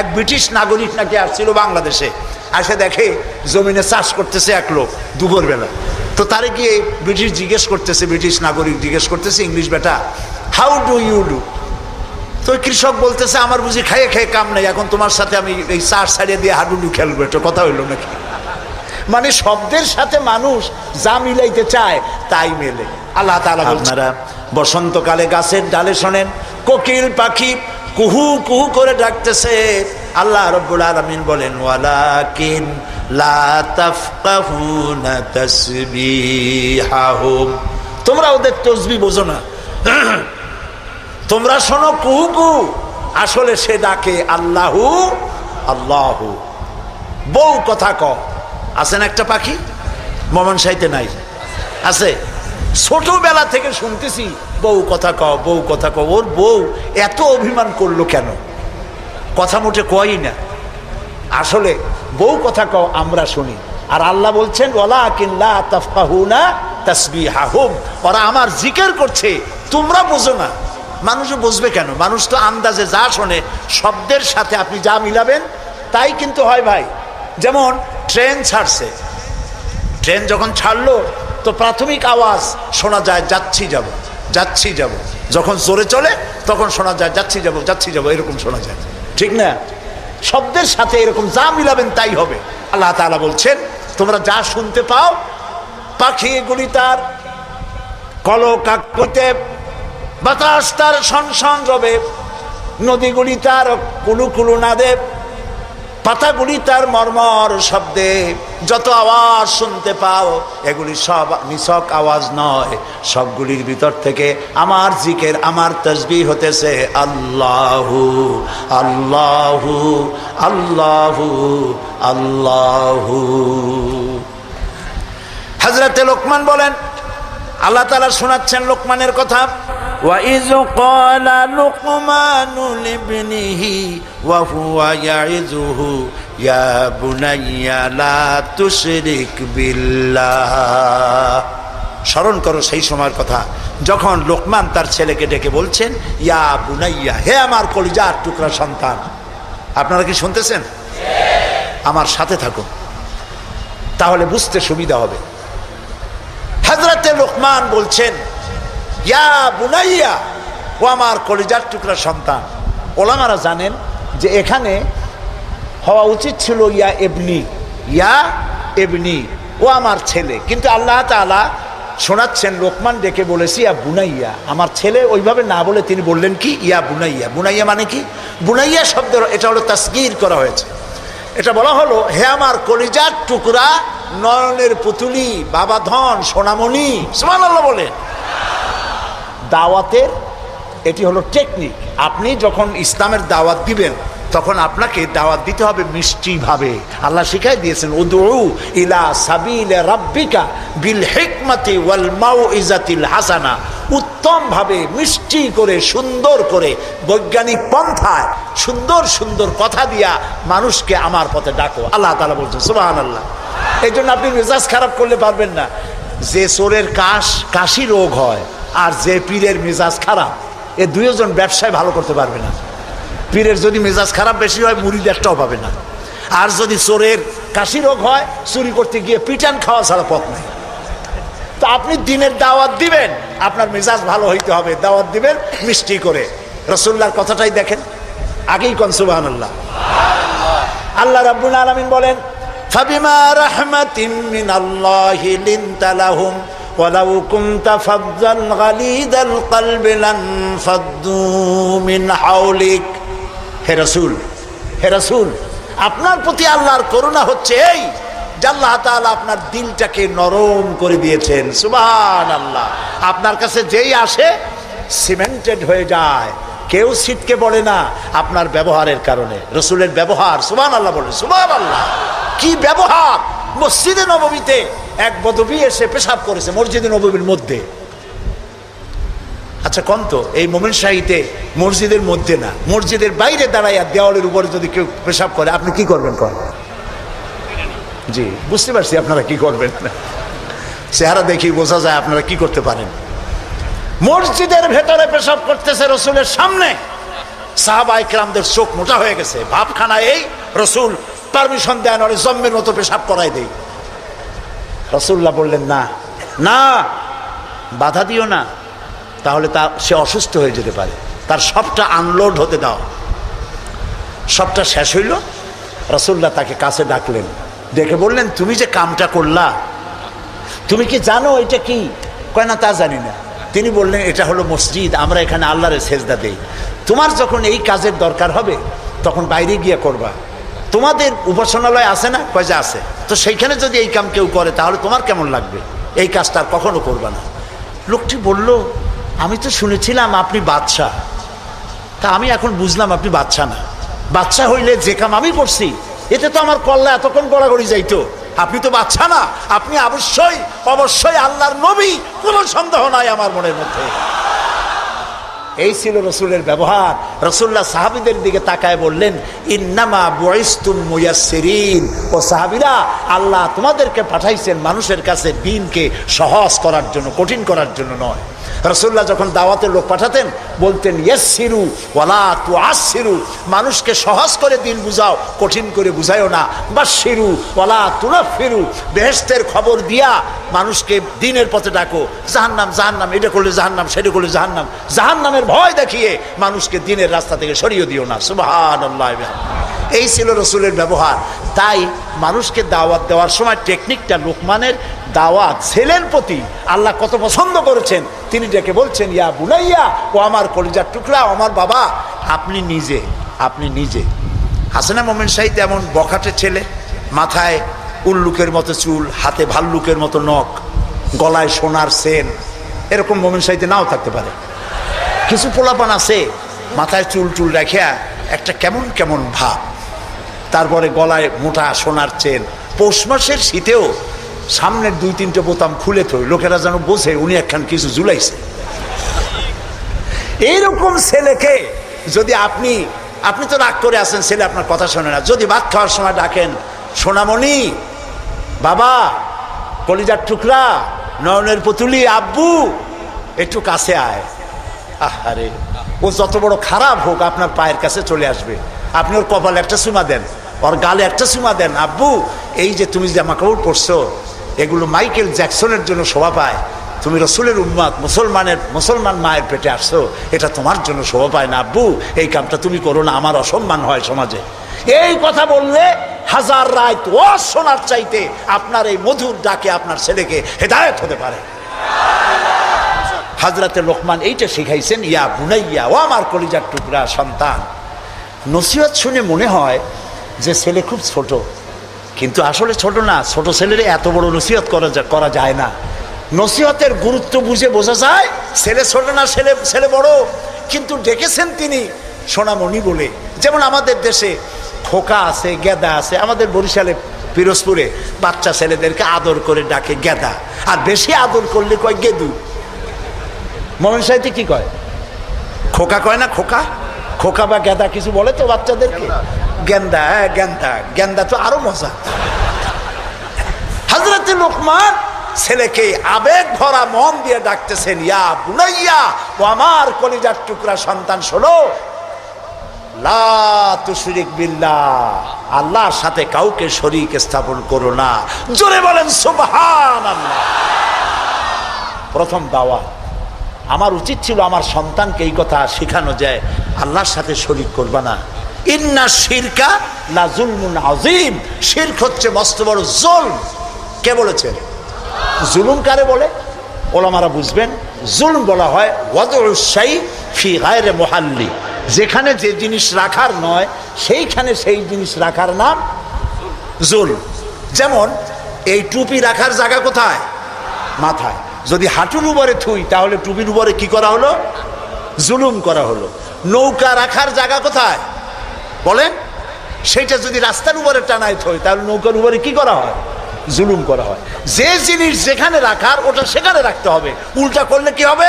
এক ব্রিটিশ নাগরিক নাকি আসছিল বাংলাদেশে, আসে দেখে জমিনে চাষ করতেছে এক লোক দুপুর বেলা তো তারে গিয়ে ব্রিটিশ জিজ্ঞেস করতেছে, ব্রিটিশ নাগরিক জিজ্ঞেস করতেছে, ইংলিশ বেটা হাউ ডু ইউ ডু তো কৃষক বলতেছে, আমার বুঝি খাইয়ে খেয়ে কাম নেই, এখন তোমার সাথে আমি এই চার ছাড়িয়ে দিয়ে হাডুডু খেলব। এটা কথা হইল নাকি? মানে শব্দের সাথে মানুষ যা মিলাইতে চায়, তাই মেলে। আল্লাহ তাআলা আপনারা বসন্তকালে গাছের ডালে শোনেন, কোকিল পাখি কুহু কুহু করে ডাকতেছে। আল্লাহ রব্বুল আলামিন বলেন, ওয়ালাকিন তোমরা ওদের তসবি বোঝো না। তোমরা শোনো কুহু কুহু। আসলে সে ডাকে আল্লাহু আল্লাহু। বউ কথা ক। আছেন একটা পাখি? মমন সাইতে নাই। আছে। ছোটবেলা থেকে শুনতেছি। বউ কথা কও, বউ কথা ক ওর বউ এত অভিমান করল কেন? কথা মোটে কয়ই না। আসলে বউ কথা কও, আমরা শুনি। আর আল্লাহ বলছেন ওলা কিল্লা তাফকাহুনা তাসবিহাহুম। ওরা আমার জিকের করছে, তোমরা বোঝো না। মানুষ বুঝবে কেন? মানুষ তো আন্দাজে যা শোনে, শব্দের সাথে আপনি যা মিলাবেন, তাই কিন্তু হয় ভাই। যেমন, ট্রেন ছাড়ছে। ট্রেন যখন ছাড়লো, তো প্রাথমিক আওয়াজ শোনা যায়, যাচ্ছি, যাব। যাচ্ছি যাব। যখন জোরে চলে, তখন শোনা যায়, যাচ্ছি যাব যাচ্ছি যাব, এরকম শোনা যায়। ঠিক না? শব্দের সাথে এরকম যা মিলাবেন তাই হবে। আল্লাহ তাআলা বলছেন, তোমরা যা শুনতে পাও পাখিগুলি তার কলকাকতে বাতাস তার সনসন রবে। নদীগুলি তার, কুলু কুলু, নাদে পাতাগুলি তার মর্মর শব্দে, যত আওয়াজ শুনতে পাও, এগুলি সব নিছক আওয়াজ নয়। সবগুলির ভিতর থেকে আমার জিকের, আমার তসবি হতেছে, আল্লাহু আল্লাহু আল্লাহু আল্লাহু। হাজরাতে লোকমান বলেন, আল্লাহ তালা শোনাচ্ছেন লোকমানের কথা। وإذ قال لقمان لابنه وهو يعظه يا بني لا تشرك بالله স্মরণ করো সেই সময়ের কথা যখন লোকমান তার ছেলেকে ডেকে বলছেন ইয়া বুনাইয়া হে আমার কলিজার টুকরা সন্তান আপনারা কি শুনতেছেন আমার সাথে থাকুন তাহলে বুঝতে সুবিধা হবে হাজরাতে লোকমান বলছেন ইয়া বুনাইয়া, ও আমার কলিজার টুকরা সন্তান। ওলামারা জানেন যে এখানে হওয়া উচিত ছিল ইয়া এবনি ইয়া এবনি ও আমার ছেলে। কিন্তু আল্লাহ তাআলা শোনাচ্ছেন, লোকমান ডেকে বলেছি, ইয়া বুনাইয়া। আমার ছেলে ওইভাবে না বলে তিনি বললেন কি? ইয়া বুনাইয়া। বুনাইয়া মানে কি? বুনাইয়া শব্দ এটা হলো তাসগির করা হয়েছে। এটা বলা হলো, হে আমার কলিজার টুকরা, নয়নের পুতুলি, বাবা ধন, সোনামণি, সুবহানাল্লাহ বলে দাওয়াতের, এটি হলো টেকনিক আপনি যখন ইসলামের দাওয়াত দিবেন, তখন আপনাকে দাওয়াত দিতে হবে মিষ্টিভাবে আল্লাহ শিখাই দিয়েছেন, উদউ ইলা সাবিল রাব্বিকা বিল হিকমাতি ওয়াল মাউইজাতিল হাসানা। উত্তমভাবে, মিষ্টি করে, সুন্দর করে, বৈজ্ঞানিক পন্থায় সুন্দর সুন্দর কথা দিয়া মানুষকে আমার পথে ডাকো। আল্লাহ তালা বলছেন সুবাহান আল্লাহ এই জন্য আপনি মেজাজ খারাপ করলে পারবেন না। যে চোরের কাশ, কাশি রোগ হয় আর যে পীরের মেজাজ খারাপ, এ দুইজন ব্যবসায় ভালো করতে পারবে না। পীরের যদি মেজাজ খারাপ বেশি হয় মুড়িদ একটাও পাবে না। আর যদি চোরের কাশি রোগ হয়, চুরি করতে গিয়ে পিটান খাওয়া ছাড়া পথ নেই। তো আপনি দিনের দাওয়াত দিবেন, আপনার মেজাজ ভালো হইতে হবে। দাওয়াত দিবেন মিষ্টি করে। রসুল্লার কথাটাই দেখেন। আগেই কনসুবাহান আল্লাহ আল্লাহ রাব্বুল আলামিন বলেন, ফাবিমা রাহমাতিম লাহুম ولو كنت فظا غليظ القلب لانفضوا من حولك হে রসুল হে রসুল আপনার প্রতি আল্লাহর করুণা হচ্ছে এই যে আল্লাহ তাআলা আপনার দিলটাকে নরম করে দিয়েছেন সুবহান আল্লাহ আপনার কাছে যেই আসে সিমেন্টেড হয়ে যায় কেউ সিটকে বলে না আপনার ব্যবহারের কারণে রসুলের ব্যবহার সুবহান আল্লাহ বলে সুবহান আল্লাহ কি ব্যবহার মসজিদে নবমীতে এক বদবি এসে পেশাব করেছে মসজিদে নবমীর মধ্যে। আচ্ছা কন তো? এই মোমেন শাহিতে মসজিদের মধ্যে না। মসজিদের বাইরে দাঁড়াইয়া দেওয়ালের উপরে যদি কেউ পেশাব করে, আপনি কি করবেন কর জি, বুঝতে পারছি আপনারা কি করবেন চেহারা দেখি বোঝা যায় আপনারা কি করতে পারেন। মসজিদের ভেতরে পেশাব করতেছে রসুলের সামনে। সাহাবা ইকরামদের চোখ মোটা হয়ে গেছে। ভাবখানা এই, রসুল পারমিশন দেন ওরে জম্মের মতো পেশাব করাই দেই। রসুল্লাহ বললেন, না না, বাধা দিও না, তাহলে তা, সে অসুস্থ হয়ে যেতে পারে। তার সবটা আনলোড হতে দাও। সবটা শেষ হইল। রসুল্লাহ তাকে কাছে ডাকলেন। দেখে বললেন, তুমি যে কামটা করলা, তুমি কি জানো এটা কি? কয়, না, তা জানি না। তিনি বললেন, এটা হলো মসজিদ, আমরা এখানে আল্লাহরে সেজদা দেই। তোমার যখন এই কাজের দরকার হবে, তখন বাইরে গিয়ে করবা। তোমাদের উপাসনালয় আছে না? কয় যে আছে। তো সেইখানে যদি এই কাম কেউ করে, তাহলে তোমার কেমন লাগবে? এই কাজটা কখনো করবা না। লোকটি বলল, আমি তো শুনেছিলাম আপনি বাদশাহ। তা আমি এখন বুঝলাম আপনি বাচ্চা না। বাচ্চা হইলে যে কাম আমি করছি, এতে তো আমার কল্লা এতক্ষণ গড়াগড়ি যাইতো। আপনি তো বাচ্চা না। আপনি অবশ্যই অবশ্যই আল্লাহর নবী। কোনো সন্দেহ নাই আমার মনের মধ্যে। এই ছিল রসুলের ব্যবহার। রসুল্লাহ সাহাবিদের দিকে তাকায় বললেন, ইন্নামা বয়স্তুম মুয়াসসিরিন। ও সাহাবিরা, আল্লাহ তোমাদেরকে পাঠাইছেন মানুষের কাছে দিনকে সহজ করার জন্য, কঠিন করার জন্য নয়। রসুল্লাহ যখন দাওয়াতের লোক পাঠাতেন, বলতেন সিরু ওয়ালা তু সিরু মানুষকে সহজ করে দিন বুঝাও, কঠিন করে বুঝাইও না। বা সিরু ওয়ালা তুলা ফিরু বেহেস্তের খবর দিয়া মানুষকে দিনের পথে ডাকো। জাহান্নাম জাহান্নাম, এটা করলে জাহান্নাম, সেটা করলে জাহান্নাম। জাহান্নামের ভয় দেখিয়ে মানুষকে দিনের রাস্তা থেকে সরিয়ে দিও না। সুবাহান এই ছিল রসুলের ব্যবহার। তাই মানুষকে দাওয়াত দেওয়ার সময় টেকনিকটা লোকমানের দাওয়াত, ছেলের প্রতি আল্লাহ কত পছন্দ করেছেন, তিনি ডেকে বলছেন, ইয়া বুলাইয়া ও আমার কলিজার টুকরা আমার বাবা, আপনি নিজে আপনি নিজে। হাসানা মোমেন সাহিদ এমন বখাটে ছেলে, মাথায় উল্লুকের মতো চুল, হাতে ভাল্লুকের মতো নখ, গলায় সোনার সেন, এরকম মোমেন সাহিদে নাও থাকতে পারে। কিছু পোলাপান আছে, মাথায় চুল টুল রেখে একটা কেমন কেমন ভাব। তারপরে গলায় মোটা সোনার চেন। পৌষ মাসের শীতেও সামনের দুই, তিনটে বোতাম খুলে থই। লোকেরা যেন বোঝে উনি একখান কিছু জুলাইছে এইরকম ছেলেকে যদি আপনি আপনি তো রাগ করে আছেন, ছেলে আপনার কথা শোনে না। যদি ভাত খাওয়ার সময় ডাকেন, সোনামণি, বাবা, কলিজার টুকরা, নয়নের পুতুলি, আব্বু, একটু কাছে আয়। আহারে, ও যত বড় খারাপ হোক, আপনার পায়ের কাছে চলে আসবে। আপনি ওর কপালে একটা চুমা দেন। ওর গালে একটা চুমা দেন, আব্বু, এই যে তুমি জামা কাপড় পরছো এগুলো মাইকেল জ্যাকসনের জন্য শোভা পায়। তুমি রসুলের উম্মাদ, মুসলমানের, মুসলমান মায়ের পেটে আসছো, এটা তোমার জন্য শোভা পায় না, আব্বু, এই কামটা তুমি করো না, আমার অসম্মান হয় সমাজে। এই কথা বললে হাজার রায় তো শোনার চাইতে আপনার এই মধুর ডাকে আপনার ছেলেকে হেদায়ত হতে পারে। হাজরাতে লোকমান এইটা শিখাইছেন, ইয়া বুনাইয়া, ও আমার কলিজার টুকরা সন্তান। নসিহত শুনে মনে হয় যে ছেলে খুব ছোট, কিন্তু আসলে ছোট না, ছোট ছেলের এত বড় নসিহত করা যায় না। নসিহতের গুরুত্ব বুঝে বোঝা যায়, ছেলে ছোট না, ছেলে ছেলে বড়। কিন্তু ডেকেছেন তিনি সোনামণি বলে। যেমন আমাদের দেশে খোকা আছে, গেদা আছে, আমাদের বরিশালে, পিরোজপুরে বাচ্চা ছেলেদেরকে আদর করে ডাকে গেদা। আর বেশি আদর করলে কয় গেদু। মোমেন সাহিত্যে কি কয়? খোকা কয় না খোকা? খোকা বা গেঁদা কিছু বলে তো বাচ্চাদেরকে? গেন্দা হ্যাঁ গেন্দা গেন্দা তো আরও মজা। হাজরত লোকমান ছেলেকে আবেগ ভরা মন দিয়ে ডাকতেছেন, ইয়া বুনাইয়া, ও আমার কলিজার টুকরা সন্তান, শোনো। লা তুশরিক বিল্লাহ, আল্লাহর সাথে কাউকে শরীক স্থাপন করো না। জোরে বলেন, সুবহানাল্লাহ। প্রথম দাওয়া, আমার উচিত ছিল আমার সন্তানকে এই কথা শেখানো যায়, আল্লাহর সাথে শরিক করবা না। ইন্না শিরকা লা জুলমুন আজিম শিরক হচ্ছে মস্ত বড় জুলম। কে বলেছেন জুলুম কারে বলে? ওলামারা বুঝবেন, জুলম বলা হয় ওয়াদুসাই ফি মোহাল্লি। যেখানে যে জিনিস রাখার নয়, সেইখানে সেই জিনিস রাখার নাম জুল যেমন, এই টুপি রাখার জায়গা কোথায়? মাথায়। যদি হাঁটুর উপরে থুই, তাহলে টুপির উপরে কি করা হলো? জুলুম করা হলো। নৌকা রাখার জায়গা কোথায়? সেইটা যদি রাস্তার উপরে টানায় থই তাহলে নৌকার উপরে কি করা হয়? জুলুম করা হয়। যে জিনিস যেখানে রাখার, ওটা সেখানে রাখতে হবে। উল্টা করলে কি হবে?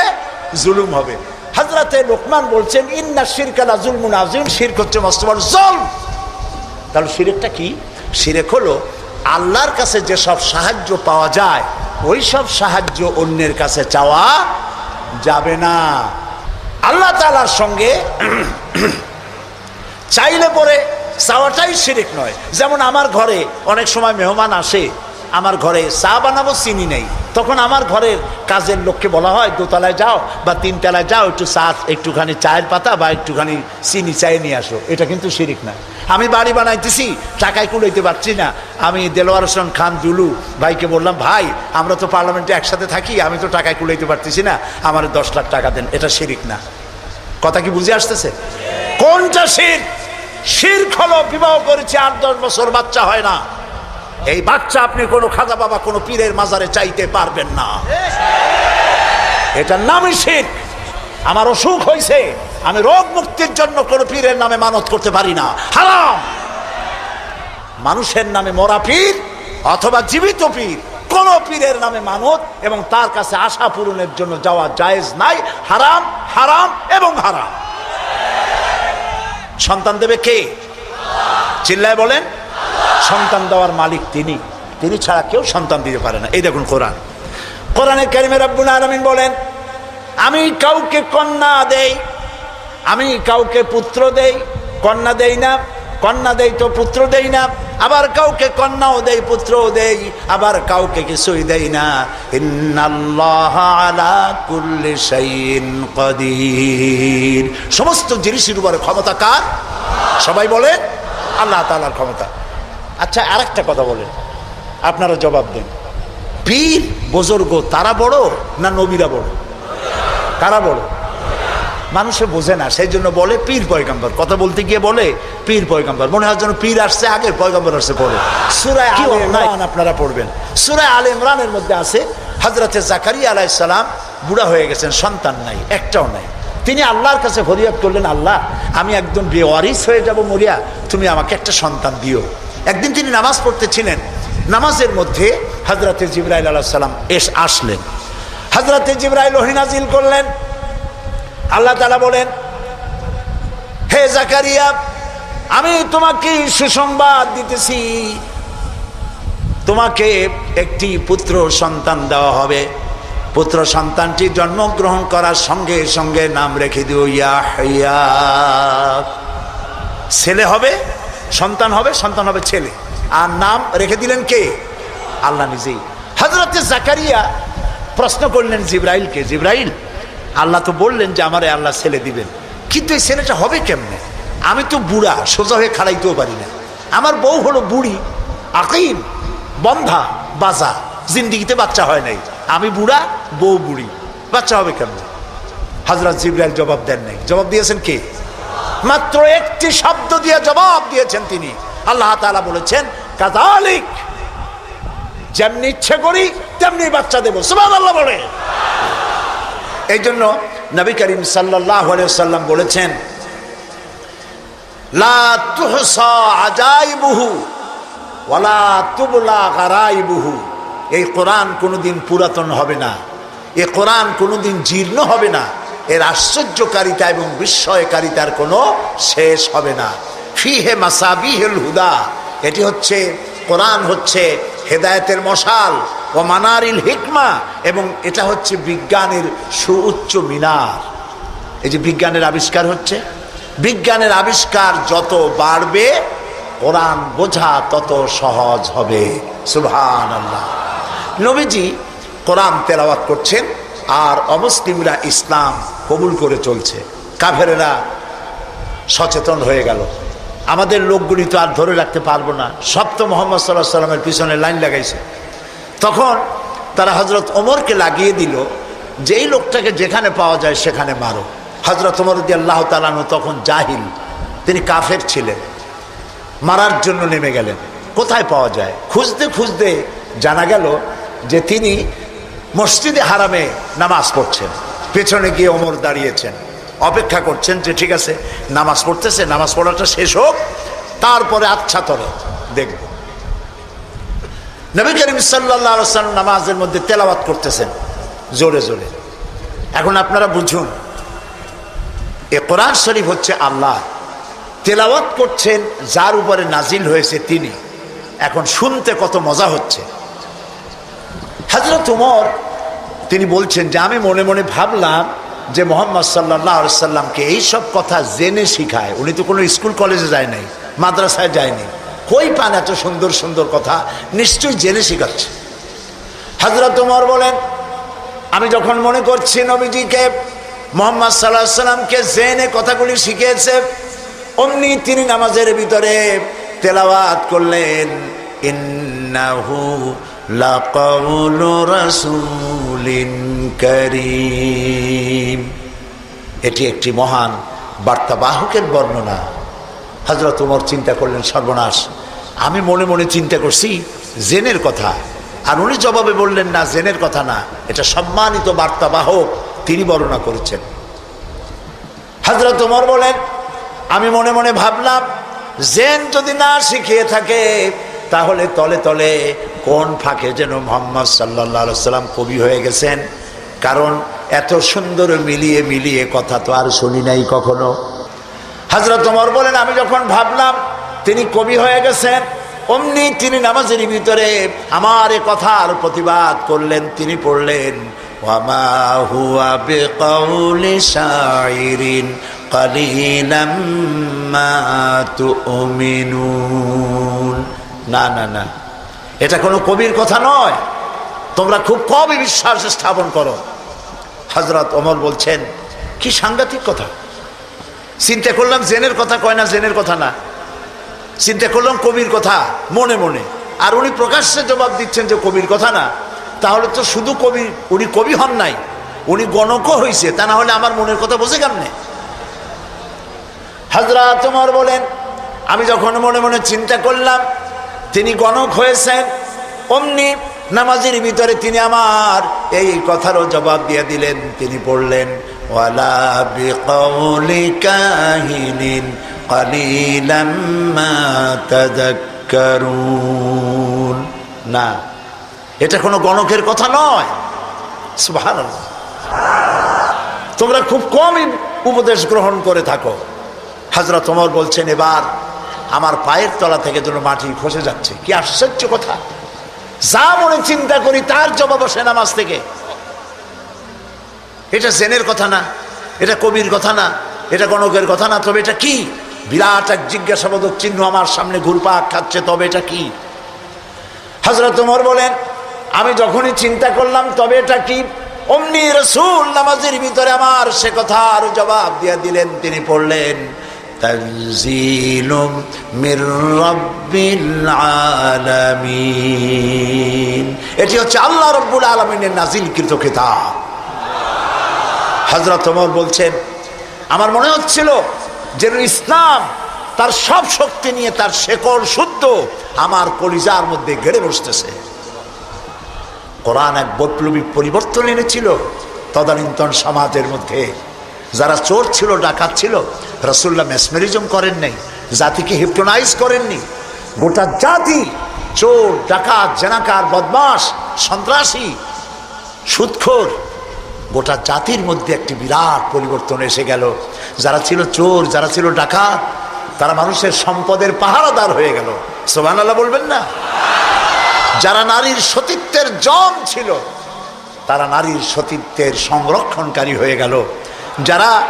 জুলুম হবে। হাজরাতে লোকমান বলছেন, ইন্না শিরকালা জুলমুন আজিম শিরক হচ্ছে মস্ত বড় জল তাহলে শিরেকটা কি? শিরেক হলো আল্লাহর কাছে যেসব সাহায্য পাওয়া যায়, ওই সব সাহায্য অন্যের কাছে চাওয়া যাবে না। আল্লাহ তালার সঙ্গে চাইলে পরে চাওয়াটাই শিরিক নয়। যেমন আমার ঘরে অনেক সময় মেহমান আসে, আমার ঘরে চা বানাবো চিনি নেই। তখন আমার ঘরের কাজের লোককে বলা হয়, দোতলায় যাও বা তিনতলায় যাও, একটু চা, একটুখানি চায়ের পাতা বা একটুখানি চিনি, চায়ে নিয়ে আসো। এটা কিন্তু শিরিক না আমি বাড়ি বানাইতেছি, টাকায় কুলাইতে পারছি না। আমি দেলোয়ার হোসেন খান, দুলু ভাইকে বললাম, ভাই, আমরা তো পার্লামেন্টে একসাথে থাকি, আমি তো টাকায় কুলাইতে পারতেছি না। আমার দশ লাখ টাকা দেন। এটা শিরিক না। কথা কি বুঝে আসতেছে? কোনটা শির? শির্ক হলো, বিবাহ করেছে আট, দশ বছর বাচ্চা হয় না। এই বাচ্চা আপনি কোনো খাজা বাবা, কোনো পীরের মাজারে চাইতে পারবেন না। এটার নামই শির আমার অসুখ হয়েছে, আমি রোগ মুক্তির জন্য কোনো পীরের নামে মানত করতে পারি না। হারাম! মানুষের নামে মরা পীর অথবা জীবিত পীর, কোন পীরের নামে মানত এবং তার কাছে আশা পূরণের জন্য যাওয়া জায়েজ নাই। হারাম হারাম এবং হারাম। সন্তান দেবে কে? চিল্লায় বলেন, সন্তান দেওয়ার মালিক তিনি। তিনি ছাড়া কেউ সন্তান দিতে পারে না। এই দেখুন কোরআন। কোরআনে কারিমের আব্বুল আলমিন বলেন, আমি কাউকে কন্যা দেই, আমি কাউকে পুত্র দেই, কন্যা দেই না কন্যা দেই তো পুত্র দেই না, আবার কাউকে কন্যাও দেই, পুত্রও দেই, আবার কাউকে কিছুই দেই না। কুল্লি সমস্ত জিনিসের উপরে ক্ষমতা কার? সবাই বলেন আল্লাহ তাআলার ক্ষমতা। আচ্ছা আরেকটা কথা বলেন, আপনারা জবাব দেন। পীর, বুজুর্গ, তারা বড় না নবীরা বড়? কারা বড়? মানুষে বোঝে না সেই জন্য বলে পীর পয়গাম্বর। কথা বলতে গিয়ে বলে পীর পয়গাম্বর। মনে হয় যেন পীর আসছে আগে পয়গাম্বর আসছে পড়ে সুরায় আল ইমরান আপনারা পড়বেন। সুরায় আল ইমরানের মধ্যে আছে হজরতে জাকারিয়া আলাইসালাম বুড়া হয়ে গেছেন সন্তান নাই একটাও নাই। তিনি আল্লাহর কাছে ফরিয়াদ করলেন আল্লাহ আমি একদম বেওয়ারিস হয়ে যাব মরিয়া তুমি আমাকে একটা সন্তান দিও। একদিন তিনি নামাজ পড়তেছিলেন নামাজের মধ্যে হজরতে জিব্রাইল আলাহ সাল্লাম এস আসলেন। হজরতে জিব্রাইল ওহিনাজিল করলেন আল্লাহ তালা বলেন, হে জাকারিয়া, আমি তোমাকে সুসংবাদ দিতেছি। তোমাকে একটি পুত্র সন্তান দেওয়া হবে। পুত্র সন্তানটি জন্মগ্রহণ করার সঙ্গে সঙ্গে নাম রেখে দিও ইয়া ছেলে হবে, সন্তান হবে সন্তান হবে ছেলে। আর নাম রেখে দিলেন কে? আল্লাহ নিজেই। হজরতে জাকারিয়া প্রশ্ন করলেন জিব্রাইলকে, জিব্রাইল আল্লাহ তো বললেন যে আমারে আল্লাহ ছেলে দিবেন। কিন্তু এই ছেলেটা হবে কেমনে? আমি তো বুড়া, সোজা হয়ে খাড়াইতেও পারি না। আমার বউ হলো বুড়ি, আকিম, বন্ধা, বাজা, জিন্দিগিতে বাচ্চা হয় নাই। আমি বুড়া, বউ বুড়ি। বাচ্চা হবে কেমনে? হাজরত জিব্রাইল জবাব দেন নাই। জবাব দিয়েছেন কে? মাত্র একটি শব্দ দিয়ে জবাব দিয়েছেন তিনি। আল্লাহ তাআলা বলেছেন কাদালিক যেমনি ইচ্ছে করি, তেমনি বাচ্চা দেবো। সুবাদ আল্লাহ বলে এই জন্য নবী করিম সাল্লাহ সাল্লাম বলেছেন এই কোরআন কোনোদিন পুরাতন হবে না। এ কোরআন কোনোদিন জীর্ণ হবে না। এর আশ্চর্যকারিতা এবং বিস্ময়কারিতার কোনো শেষ হবে না। ফিহে মাসাবিহুল হুদা, এটি হচ্ছে, কোরআন হচ্ছে হেদায়েতের মশাল ও মানারিল হিকমা এবং এটা হচ্ছে বিজ্ঞানের সুউচ্চ মিনার। এই যে বিজ্ঞানের আবিষ্কার হচ্ছে, বিজ্ঞানের আবিষ্কার যত বাড়বে, কোরআন বোঝা তত সহজ হবে। সুভান আল্লাহ নবীজি কোরআন তেলাওয়াত করছেন আর অমুসলিমরা ইসলাম কবুল করে চলছে। কাফেরেরা সচেতন হয়ে গেল। আমাদের লোকগুলি তো আর ধরে রাখতে পারব না। সব তো মোহাম্মদ সাল্লাহ সাল্লামের পিছনে লাইন লাগাইছে। তখন তারা হজরত ওমরকে লাগিয়ে দিল, যেই লোকটাকে যেখানে পাওয়া যায় সেখানে মারো। হজরত ওমর দি আল্লাহ তালানো তখন জাহিল, তিনি কাফের ছিলেন। মারার জন্য নেমে গেলেন। কোথায় পাওয়া যায়? খুঁজতে খুঁজতে জানা গেল যে তিনি মসজিদে হারামে নামাজ পড়ছেন। পেছনে গিয়ে ওমর দাঁড়িয়েছেন। অপেক্ষা করছেন যে ঠিক আছে, নামাজ পড়তেছে, নামাজ পড়াটা শেষ হোক, তারপরে আচ্ছা তরে দেখব। নবী করিম সাল্লাহ নামাজের মধ্যে তেলাওয়াত করতেছেন, জোরে জোরে। এখন আপনারা বুঝুন, এ কোরআন শরীফ হচ্ছে আল্লাহ। তেলাওয়াত করছেন, যার উপরে নাজিল হয়েছে তিনি। এখন শুনতে কত মজা হচ্ছে। হজরত উমর, তিনি বলছেন যে আমি মনে মনে ভাবলাম যে মোহাম্মদ সাল্লাহ সাল্লামকে এইসব কথা জেনে শিখায়, উনি তো কোনো স্কুল কলেজে যায় নাই, মাদ্রাসায় যায়নি। কই পান এত সুন্দর সুন্দর কথা? নিশ্চয়ই জেনে শিখাচ্ছে। হাজরত উমর বলেন, আমি যখন মনে করছি নবীজিকে মোহাম্মদ সাল্লাহ সাল্লামকে জেনে কথাগুলি শিখিয়েছে, অমনি তিনি নামাজের ভিতরে তেলাওয়াত করলেন, ইন্নাহু লাকাউলু রাসূলিন করিম। এটি একটি মহান বার্তাবাহকের বর্ণনা। হজরত উমর চিন্তা করলেন, সর্বনাশ, আমি মনে মনে চিন্তা করছি, জেনের কথা। আর উনি জবাবে বললেন, না, জেনের কথা না, এটা সম্মানিত বার্তাবাহক, তিনি বর্ণনা করেছেন। হজরত উমর বলেন, আমি মনে মনে ভাবলাম, জেন যদি না শিখিয়ে থাকে তাহলে তলে তলে কোন ফাঁকে যেন মোহাম্মদ সাল্লা সাল্লাম কবি হয়ে গেছেন? কারণ এত সুন্দর মিলিয়ে মিলিয়ে কথা তো আর শুনি নাই কখনো। হাজরত তোমার বলেন, আমি যখন ভাবলাম তিনি কবি হয়ে গেছেন, অমনি তিনি নামাজের ভিতরে আমার এ কথার প্রতিবাদ করলেন, তিনি পড়লেন, ওয়ামা হুয়া বিকাউলি না না না। এটা কোনো কবির কথা নয়। তোমরা খুব কমই বিশ্বাস স্থাপন করো। হজরত ওমর বলছেন, কি সাংঘাতিক কথা। চিন্তা করলাম জেনের কথা কয় না, জেনের কথা না। চিন্তা করলাম কবির কথা, মনে মনে। আর উনি প্রকাশ্যে জবাব দিচ্ছেন যে কবির কথা না। তাহলে তো শুধু কবি, উনি কবি হন নাই। উনি গণকও হয়েছে তা না হলে আমার মনের কথা বোঝে কেমনে? হাজরা তোমার বলেন, আমি যখন মনে মনে চিন্তা করলাম তিনি গণক হয়েছেন, অমনি নামাজের ভিতরে তিনি আমার এই কথারও জবাব দিয়ে দিলেন। তিনি পড়লেন, ওয়ালা না, এটা কোনো গণকের কথা নয়। তোমরা খুব কমই উপদেশ গ্রহণ করে থাকো। হাজরা তোমার বলছেন, এবার আমার পায়ের তলা থেকে যেন মাটি খসে যাচ্ছে। কি আশ্চর্য কথা। যা মনে চিন্তা করি তার জবাব আসে নামাজ থেকে। এটা জেনের কথা না, এটা কবির কথা না, এটা গণকের কথা না, তবে এটা কি? বিরাট এক জিজ্ঞাসাবোধক চিহ্ন আমার সামনে ঘুরপাক খাচ্ছে, তবে এটা কি? হজরত উমর বলেন, আমি যখনই চিন্তা করলাম, তবে এটা কি? অমনি রসুল নামাজের ভিতরে আমার সে কথা কথার জবাব দিয়ে দিলেন, তিনি পড়লেন। তনজিলুম মির রব্বিল আলামিন। এটি হচ্ছে আল্লাহ রব্বুল আলমিনের নাজিলকৃত কিতাব। হজরত ওমর বলছেন, আমার মনে হচ্ছিল যে ইসলাম তার সব শক্তি নিয়ে তার শেকড় শুদ্ধ, আমার কলিজার মধ্যে গেড়ে বসতেছে। কোরআন এক বৈপ্লবিক পরিবর্তন এনেছিল, তদানীন্তন সমাজের মধ্যে। যারা চোর ছিল, ডাকাত ছিল রসুল্লাহ মেসমেরিজম করেন নাই, জাতিকে হিপটোনাইজ করেননি গোটা জাতি চোর, ডাকাত, জেনাকার বদমাস সন্ত্রাসী, সুৎখোর, গোটা জাতির মধ্যে একটি বিরাট পরিবর্তন এসে গেল। যারা ছিল চোর, যারা ছিল ডাকাত, তারা মানুষের সম্পদের পাহারাদার হয়ে গেল। সোমান আল্লাহ বলবেন না? যারা নারীর সতীত্বের জম ছিল, তারা নারীর সতীত্বের সংরক্ষণকারী হয়ে গেল। যারা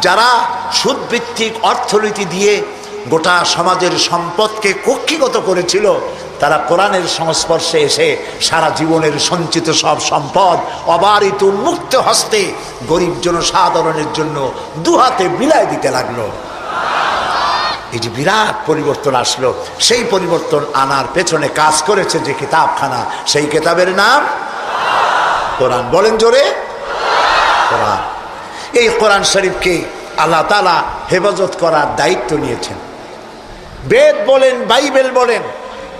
যারা সুদভিত্তিক অর্থনীতি দিয়ে গোটা সমাজের সম্পদকে কক্ষিগত করেছিল, তারা কোরআনের সংস্পর্শে এসে সারা জীবনের সঞ্চিত সব সম্পদ অবারিত উন্মুক্ত হস্তে গরিব জনসাধারণের জন্য দুহাতে বিলায় দিতে লাগল। এই যে বিরাট পরিবর্তন আসলো, সেই পরিবর্তন আনার পেছনে কাজ করেছে যে কিতাবখানা, সেই কিতাবের নাম কোরআন। বলেন জোরে। কোরআন। এই কোরআন শরীফকে আল্লাহ তালা হেফাজত করার দায়িত্ব নিয়েছেন। বেদ বলেন, বাইবেল বলেন,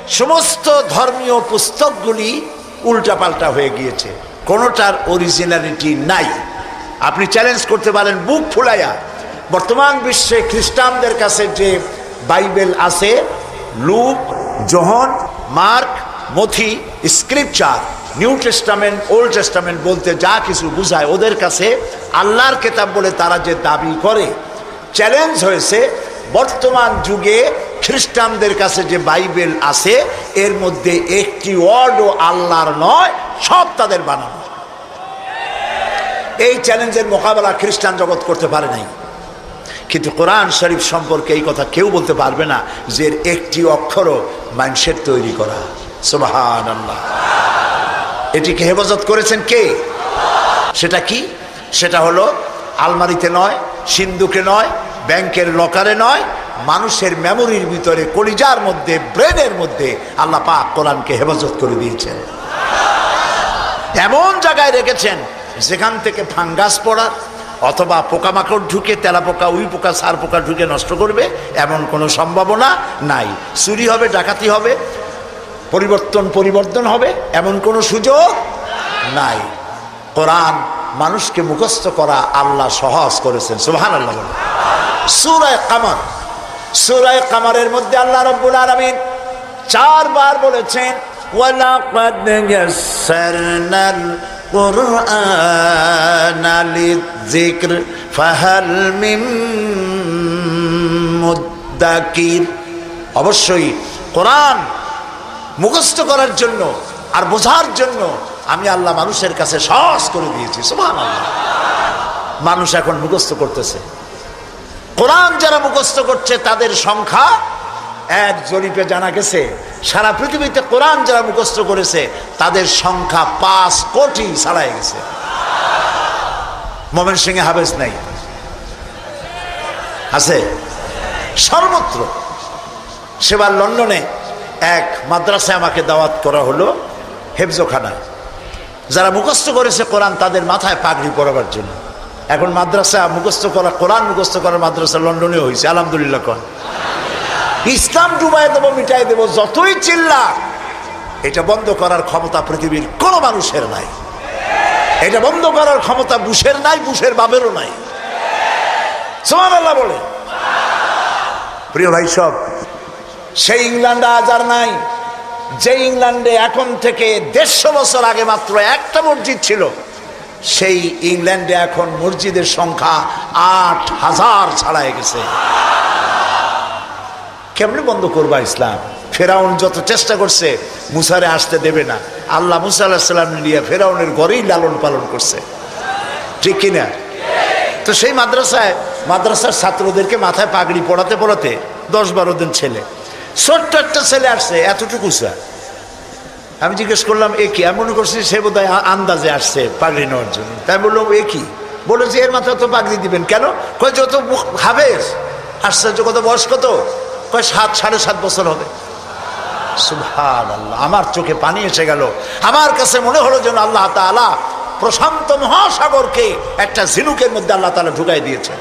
সমস্ত ধর্মীয় পুস্তকগুলি উল্টাপাল্টা হয়ে গিয়েছে। কোনোটার অরিজিনালিটি নাই। আপনি চ্যালেঞ্জ করতে পারেন, বুক ফুলাইয়া। বর্তমান বিশ্বে খ্রিস্টানদের কাছে যে বাইবেল আছে, লুক, জহন, মার্ক, মথি scripture, new testament, old testament বলতে যা কিছু বুঝায় ওদের কাছে আল্লাহর কেতাব বলে তারা যে দাবি করে। চ্যালেঞ্জ হয়েছে, বর্তমান যুগে খ্রিস্টানদের কাছে যে বাইবেল আছে, এর মধ্যে একটি ওয়ার্ডও আল্লাহর নয়, সব তাদের বানানো। এই চ্যালেঞ্জের মোকাবেলা খ্রিস্টান জগৎ করতে পারে নাই। কিন্তু কোরআন শরীফ সম্পর্কে এই কথা কেউ বলতে পারবে না যে একটি অক্ষরও মানুষের তৈরি করা। সুবাহান এটিকে হেফাজত করেছেন কে? সেটা কি? সেটা হলো আলমারিতে নয় সিন্ধুকে নয়, ব্যাংকের লকারে নয়, মানুষের মেমোরির ভিতরে, কলিজার মধ্যে ব্রেনের মধ্যে আল্লাহ পাক কোরআনকে হেফাজত করে দিয়েছেন। এমন জায়গায় রেখেছেন যেখান থেকে ফাঙ্গাস পড়ার অথবা পোকামাকড় ঢুকে তেলা পোকা উই পোকা সার পোকা ঢুকে নষ্ট করবে, এমন কোনো সম্ভাবনা নাই। চুরি হবে, ডাকাতি হবে পরিবর্তন পরিবর্তন হবে, এমন কোনো সুযোগ নাই। কোরআন মানুষকে মুখস্থ করা আল্লাহ সহজ করেছেন সুহান আল্লাহ সুরায় কামার, সুরায় কামারের মধ্যে আল্লাহ রব্বুল আলমিন চারবার বলেছেন অবশ্যই কোরআন মুখস্থ করার জন্য আর বোঝার জন্য আমি আল্লাহ মানুষের কাছে সহজ করে দিয়েছি। সুবহান আল্লাহ মানুষ এখন মুখস্থ করতেছে। কোরআন যারা মুখস্থ করছে, তাদের সংখ্যা এক জরিপে জানা গেছে। সারা পৃথিবীতে কোরআন যারা মুখস্থ করেছে, তাদের সংখ্যা পাঁচ কোটি ছাড়াই গেছে। মোমেন সিংহে হাবেজ নাই। আছে? সর্বত্র। সেবার লন্ডনে এক মাদ্রাসায় আমাকে দাওয়াত করা হলো হেফজোখানা। যারা মুখস্থ করেছে কোরআন তাদের মাথায় পাগড়ি পরাবার জন্য। এখন মাদ্রাসা মুখস্থ করা, কোরআন মুখস্থ করার মাদ্রাসা লন্ডনে হয়েছে, আলহামদুলিল্লাহ কন। ইসলাম ডুবাই দেবো, মিটাই দেবো, যতই চিল্লা, এটা বন্ধ করার ক্ষমতা পৃথিবীর কোনো মানুষের নাই। এটা বন্ধ করার ক্ষমতা বুশের নাই, বুশের বাবেরও নাই। সোমান আল্লাহ বলে। প্রিয় ভাই সব সেই ইংল্যান্ড আজ আর নাই। যে ইংল্যান্ডে এখন থেকে দেড়শো বছর আগে মাত্র একটা মসজিদ ছিল, সেই ইংল্যান্ডে এখন মসজিদের সংখ্যা আট হাজার ছাড়াই গেছে। কেমনি বন্ধ করবা ইসলাম? ফেরাউন যত চেষ্টা করছে, মুসারে আসতে দেবে না। আল্লাহ মুসা আল্লাহাম নিয়ে ফেরাউনের ঘরেই লালন পালন করছে। ঠিক কিনা তো সেই মাদ্রাসায়, মাদ্রাসার ছাত্রদেরকে মাথায় পাগড়ি পড়াতে পড়াতে দশ বারো দিন ছেলে ছোট্ট একটা ছেলে আসছে, এতটুকু স্যার। আমি জিজ্ঞেস করলাম, এ কি? আমি মনে করছি সে বোধ আন্দাজে আসছে পাগড়ি নেওয়ার জন্য। তাই বললাম, এ কি? বলে যে, এর মাথায় তো পাগড়ি দিবেন কেন? কয়, যত হাবেস আশ্চর্য, কত বয়স কত? কয়, সাত, সাড়ে সাত বছর হবে। সুভান আল্লাহ আমার চোখে পানি এসে গেল। আমার কাছে মনে হলো যেন আল্লাহ তালা প্রশান্ত মহাসাগরকে একটা ঝিনুকের মধ্যে আল্লাহ তালা ঢুকাই দিয়েছে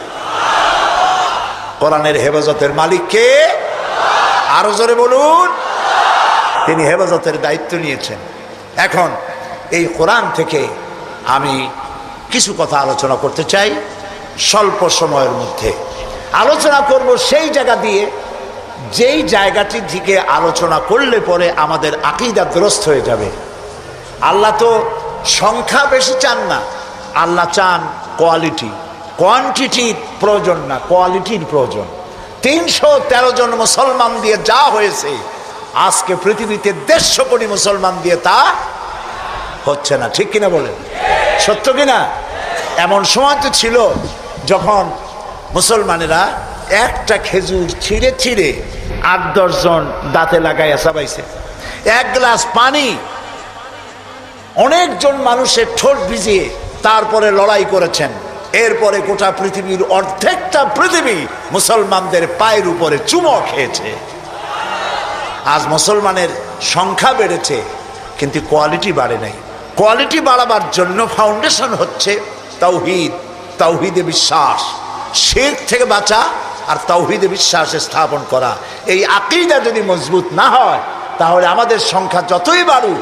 কোরআনের হেফাজতের মালিককে আরও জোরে বলুন। তিনি হেফাজতের দায়িত্ব নিয়েছেন। এখন এই কোরআন থেকে আমি কিছু কথা আলোচনা করতে চাই স্বল্প সময়ের মধ্যে। আলোচনা করব সেই জায়গা দিয়ে যেই জায়গাটির থেকে আলোচনা করলে পরে আমাদের আকিদাগ্রস্ত হয়ে যাবে। আল্লাহ তো সংখ্যা বেশি চান না, আল্লাহ চান কোয়ালিটি। কোয়ান্টিটির প্রয়োজন না, কোয়ালিটির প্রয়োজন। তিনশো তেরো জন মুসলমান দিয়ে যা হয়েছে, আজকে পৃথিবীতে দেড়শো কোটি মুসলমান দিয়ে তা হচ্ছে না। ঠিক কিনা বলেন? সত্য কিনা? এমন সময় তো ছিল যখন মুসলমানেরা একটা খেজুর ছিঁড়ে ছিঁড়ে আট দশজন দাঁতে লাগাইয়া চাবাইছে। এক গ্লাস পানি। অনেকজন মানুষের ঠোঁট ভিজিয়ে তারপরে লড়াই করেছেন। এরপরে গোটা পৃথিবীর অর্ধেকটা পৃথিবী মুসলমানদের পায়ের উপরে চুমো খেয়েছে। আজ মুসলমানের সংখ্যা বেড়েছে, কিন্তু কোয়ালিটি বাড়ে নাই। কোয়ালিটি বাড়াবার জন্য ফাউন্ডেশন হচ্ছে তাওহিদ তাওহিদে বিশ্বাস। শেখ থেকে বাঁচা আর তাওহিদে বিশ্বাসে স্থাপন করা। এই আকিদা যদি মজবুত না হয়, তাহলে আমাদের সংখ্যা যতই বাড়ুক,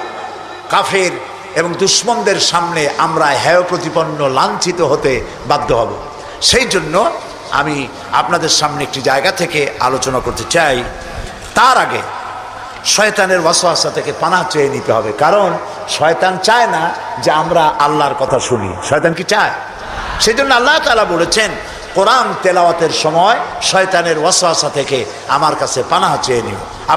কাফের এবং দুশ্মনদের সামনে আমরা হেয় প্রতিপন্ন লাঞ্ছিত হতে বাধ্য হব। সেই জন্য আমি আপনাদের সামনে একটি জায়গা থেকে আলোচনা করতে চাই। তার আগে শয়তানের ওয়াসওয়াসা থেকে পানা চেয়ে নিতে হবে। কারণ শয়তান চায় না যে আমরা আল্লাহর কথা শুনি। শয়তান কি চায়? সেই জন্য আল্লাহ তালা বলেছেন, কোরআন তেলাওয়াতের সময় শয়তানের ওয়াসওয়াসা থেকে আমার কাছে পানা চেয়ে নিও।